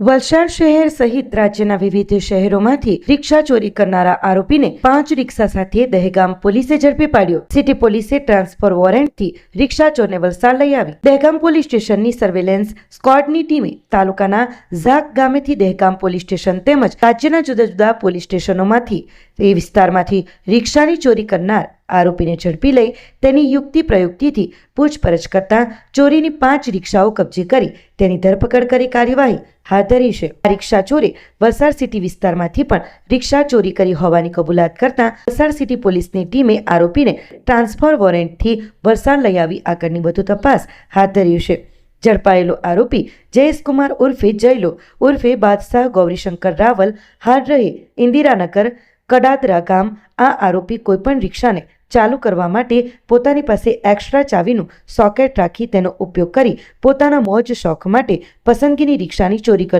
વલસાડ શહેર સહિત રાજ્યના વિવિધ શહેરોમાંથી રિક્ષા ચોરી કરનારા આરોપીને પાંચ રિક્ષા સાથે દહેગામ પોલીસે ઝડપી પાડ્યો. સિટી પોલીસે ટ્રાન્સફર વોરંટથી રિક્ષા ચોરને વલસાડ લઈ આવી. દહેગામ પોલીસ સ્ટેશનની સર્વેલન્સ સ્કોડની ટીમે તાલુકાના ઝાક ગામેથી દહેગામ પોલીસ સ્ટેશન તેમજ રાજ્યના જુદા જુદા પોલીસ સ્ટેશનોમાંથી એ વિસ્તારમાંથી રિક્ષાની ચોરી કરનાર આરોપીને ઝડપી લઈ તેની યુક્તિ પ્રયુક્તિથી પૂછપરછ કરતા ચોરીની પાંચ રિક્ષાઓ કબજે કરી તેની ધરપકડ કરી કાર્યવાહી હાથ ધરી છે. આ રિક્ષા ચોરે વલસાડ સિટી વિસ્તારમાંથી પણ રિક્ષા ચોરી કરી હોવાની કબૂલાત કરતા વલસાડ સિટી પોલીસની ટીમે આરોપીને ટ્રાન્સફર વોરંટથી વલસાડ લઈ આવી. આગળની વધુ તપાસ હાથ ધરી છે. ઝડપાયેલો આરોપી જયેશકુમાર ઉર્ફે જયલો ઉર્ફે બાદશાહ ગૌરીશંકર રાવલ હાલ રહે. ઇન્દિરાનગર કડાદરા ગામ. આ આરોપી કોઈપણ રિક્ષાને ચાલુ કરવા માટે પોતાની પાસે એક્સ્ટ્રા ચાવીનું સોકેટ રાખી તેનો ઉપયોગ કરી પોતાના મોજ શોખ માટે પસંદગીની રિક્ષાની ચોરી કરતો